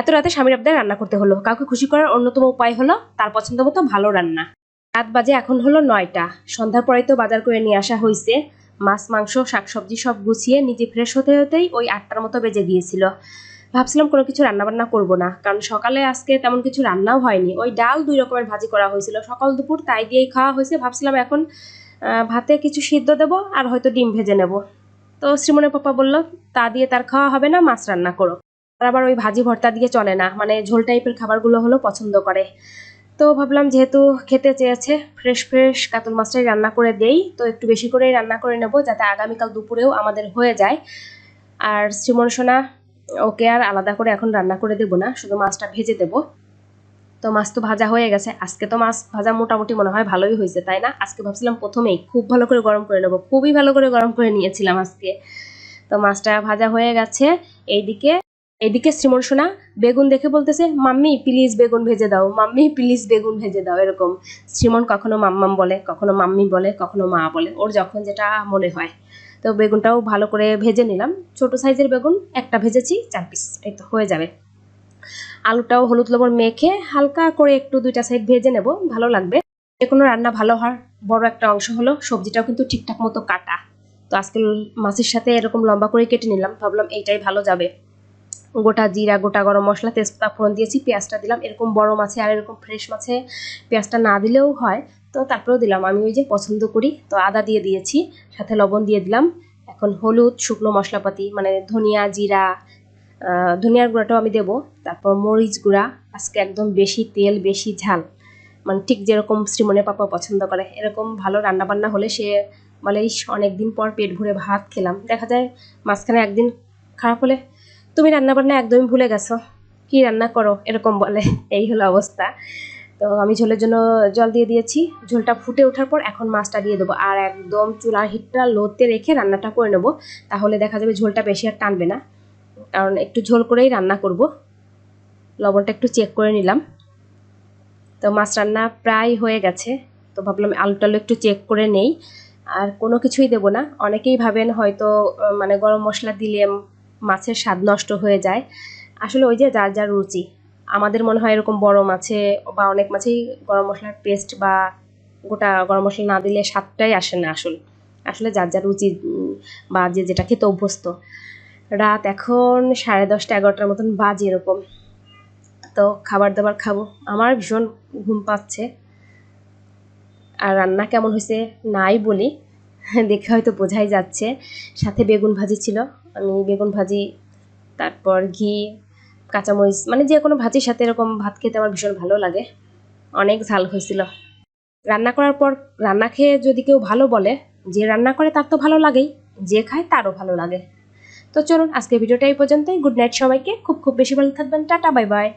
এত রাতে স্বামীর আবদার রান্না করতে হলো। কাউকে খুশি করার অন্যতম উপায় হলো তার পছন্দ মতো ভালো রান্না। রাত বাজে, এখন হলো নয়টা। সন্ধ্যার পরেই তো বাজার করে নিয়ে আসা হয়েছে মাছ, মাংস, শাকসবজি সব গুছিয়ে নিজে ফ্রেশ হতে হতেই ওই আটটার মতো বেজে গিয়েছিল। ভাবছিলাম কোনো কিছু রান্না বান্না করব না, কারণ সকালে আজকে তেমন কিছু রান্নাও হয়নি। ওই ডাল দুই রকমের ভাজি করা হয়েছিল। সকাল দুপুর তাই দিয়েই খাওয়া হয়েছে। ভাবছিলাম এখন ভাতে কিছু সিদ্ধ দেবো আর হয়তো ডিম ভেজে নেব। তো শ্রীমনের পাপা বলল, তা দিয়ে তার খাওয়া হবে না, মাছ রান্না করো। আর আবার ওই ভাজি ভর্তা দিয়ে চলে না। মানে ঝোল টাইপের খাবারগুলো হলো পছন্দ করে। তো ভাবলাম যেহেতু খেতে চেয়েছে ফ্রেশ ফ্রেশ কাতল মাছটাই রান্না করে দেই। তো একটু বেশি করেই রান্না করে নেব যাতে আগামীকাল দুপুরেও আমাদের হয়ে যায়। আর শ্রীমন সোনা, ওকে আর আলাদা করে এখন রান্না করে দেবো না, শুধু মাছটা ভেজে দেবো। তো মাছ তো ভাজা হয়ে গেছে। আজকে তো মাছ ভাজা মোটামুটি মনে হয় ভালোই হয়েছে, তাই না? আজকে ভাবছিলাম প্রথমেই খুব ভালো করে গরম করে নেব। খুবই ভালো করে গরম করে নিয়েছিলাম আজকে। তো মাছটা ভাজা হয়ে গেছে। এইদিকে এইদিকে শ্রীমন সোনা বেগুন দেখে বলতেছে, মাম্মি প্লিজ বেগুন ভেজে দাও। মাম্মি প্লিজ বেগুন ভেজে দাও। এরকম। শ্রীমন কখনো মাম্মাম বলে, কখনো মাম্মি বলে, কখনো মা বলে, ওর যখন যেটা মনে হয়। তো বেগুনটাও ভালো করে ভেজে নিলাম। ছোট সাইজের বেগুন, একটা ভেজেছি, চার পিস এই তো হয়ে যাবে। আলুটাও হলুদ লবণ মেখে হালকা করে একটু দুইটা সাইড ভেজে নেব, ভালো লাগবে। যে কোনো রান্না ভালো হওয়ার বড় একটা অংশ হলো, সবজিটাও কিন্তু ঠিকঠাক মতো কাটা। তো আজকে মাছের সাথে এরকম লম্বা করে কেটে নিলাম, ভাবলাম এইটাই ভালো যাবে। গোটা জিরা, গোটা গরম মশলা, তেজপাতা ফোড়ন দিয়েছি, পেঁয়াজটা দিলাম, এরকম বড় মাছে আর এরকম ফ্রেশ মাছে পেঁয়াজটা না দিলেও হয়। তো তারপরেও দিলাম, আমি ওই যে পছন্দ করি, তো আদা দিয়ে দিয়েছি, সাথে লবণ দিয়ে দিলাম। এখন হলুদ, শুকনো মশলাপাতি মানে ধনিয়া, জিরা ধনিয়ার গুঁড়াটাও আমি দেবো, তারপর মরিচ গুঁড়া, আজকে একদম বেশি তেল, বেশি ঝাল। মানে ঠিক যেরকম শ্রীমনের পাপা পছন্দ করে, এরকম ভালো রান্না বান্না হলে সে বলে, ইস, অনেকদিন পর পেট ভরে ভাত খেলাম। দেখা যায় মাঝখানে একদিন খারাপ হলে তুমি রান্না বান্না একদমই ভুলে গেছো। কি রান্না করো? এরকম বলে। এই হলো অবস্থা। তো আমি ঝোলের জন্য জল দিয়ে দিয়েছি। ঝোলটা ফুটে ওঠার পর এখন মাছটা দিয়ে দেবো। আর একদম চুলার হিটটা লোতে রেখে রান্নাটা করে নেব। তাহলে দেখা যাবে ঝোলটা বেশি আর টানবে না। কারণ একটু ঝোল করেই রান্না করব। লবণটা একটু চেক করে নিলাম। তো মাছ রান্না প্রায় হয়ে গেছে। তো ভাবলাম আলু টালু একটু চেক করে নেই। আর কোনো কিছুই দেবো না। অনেকেই ভাবেন হয়তো মানে গরম মশলা দিলে মাছের স্বাদ নষ্ট হয়ে যায়। আসলে ওই যে যার যার রুচি। আমাদের মনে হয় এরকম বড় মাছে বা অনেক মাছেই গরম মশলার পেস্ট বা গোটা গরম মশলা না দিলে স্বাদটাই আসে না আসলে। আসলে যার যার রুচি বা যে যেটা খেতে অভ্যস্ত। রাত এখন সাড়ে দশটা এগারোটার মতন বাজে এরকম। তো খাবার দাবার খাব। আমার ভীষণ ঘুম পাচ্ছে। আর রান্না কেমন হয়েছে নাই বলি। দেখে হয়তো বোঝাই যাচ্ছে। সাথে বেগুন ভাজি ছিল। আমি বেগুন ভাজি, তারপর ঘি, কাঁচামরিচ মানে যে কোনো ভাজির সাথে এরকম ভাত খেতে আমার ভীষণ ভালো লাগে। অনেক ঝাল হয়েছিল। রান্না করার পর রান্না খেয়ে যদি কেউ ভালো বলে, যে রান্না করে তার তো ভালো লাগেই, যে খায় তারও ভালো লাগে। তো চলুন আজকে ভিডিওটা এই পর্যন্তই। গুড নাইট সবাইকে। খুব খুব বেশি ভালো থাকবেন। Tata, bye bye.